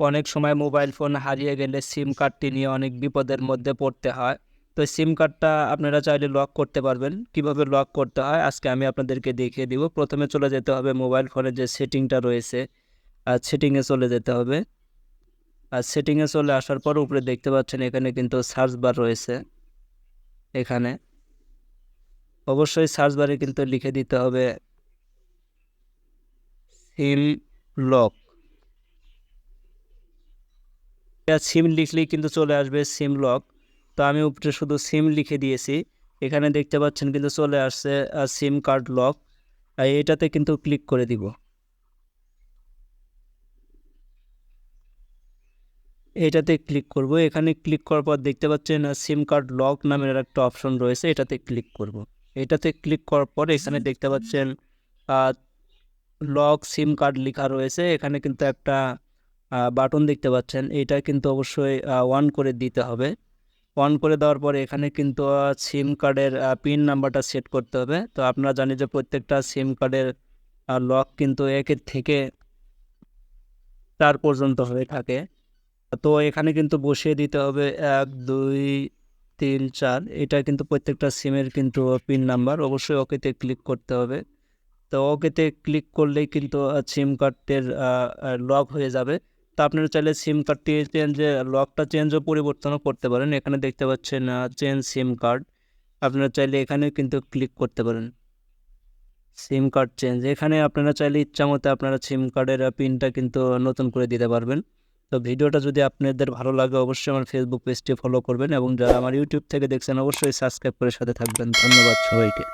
অনেক সময় mobile phone হারিয়ে গেলে সিম কার্ডটি নিয়ে অনেক বিপদের মধ্যে পড়তে হয়। তো সিম কার্ডটা আপনারা চাইলে লক করতে পারবেন। কীভাবে লক করতে হয়? আজকে আমি আপনাদেরকে দেখিয়ে দিব। প্রথমে চলে যেতে হবে মোবাইল ফোনের যে সেটিংটা রয়েছে, আর সেটিংয়ে চলে যেতে হবে। আর সেটিংয়ে চলে আসার পর উপরে দেখতে পাচ্ছেন এখানে কিন্তু সার্চ বার রয়েছে। এখানে অবশ্যই সার্চ বারে কিন্তু লিখে দিতে হবে সিম লক সিম লিখলেই কিন্তু চলে আসবে সিম লক তো আমি উপরে শুধু সিম লিখে দিয়েছি। এখানে দেখতে পাচ্ছেন কিন্তু চলে আসছে সিম কার্ড লক এটাতে কিন্তু ক্লিক করে দিব। এটাতে ক্লিক করব। এখানে ক্লিক করার পর দেখতে পাচ্ছেন সিম কার্ড লক নামের একটা অপশন রয়েছে, এটাতে ক্লিক করব। এটাতে ক্লিক করার পর এখানে দেখতে পাচ্ছেন লক সিম কার্ড লেখা রয়েছে। এখানে কিন্তু একটা বাটন দেখতে পাচ্ছেন। এটা কিন্তু অবশ্যই অন করে দিতে হবে। অন করে দেওয়ার পরে এখানে কিন্তু সিম কার্ডের পিন নাম্বারটা সেট করতে হবে। তো আপনারা জানি যে প্রত্যেকটা সিম কার্ডের লক কিন্তু একের থেকে চার পর্যন্ত হয়ে থাকে। তো এখানে কিন্তু বসিয়ে দিতে হবে, এক, দুই, তিন, চার। এটা কিন্তু প্রত্যেকটা সিমের কিন্তু পিন নাম্বার অবশ্যই ওকেতে ক্লিক করতে হবে। তো ওকেতে ক্লিক করলেই কিন্তু সিম কার্ডের লক হয়ে যাবে। তো আপনারা চাইলে সিম কার্ডটি চেঞ্জে লকটা চেঞ্জও পরিবর্তনও করতে পারেন। এখানে দেখতে পাচ্ছেন চেঞ্জ সিম কার্ড আপনারা চাইলে এখানে কিন্তু ক্লিক করতে পারেন। সিম কার্ড চেঞ্জ এখানে আপনারা চাইলে ইচ্ছা মতো আপনারা সিম কার্ডের পিনটা কিন্তু নতুন করে দিতে পারবেন। তো ভিডিওটা যদি আপনাদের ভালো লাগে, অবশ্যই আমার ফেসবুক পেজটি ফলো করবেন এবং যারা আমার ইউটিউব থেকে দেখছেন, অবশ্যই সাবস্ক্রাইব করে সাথে থাকবেন। ধন্যবাদ সবাইকে।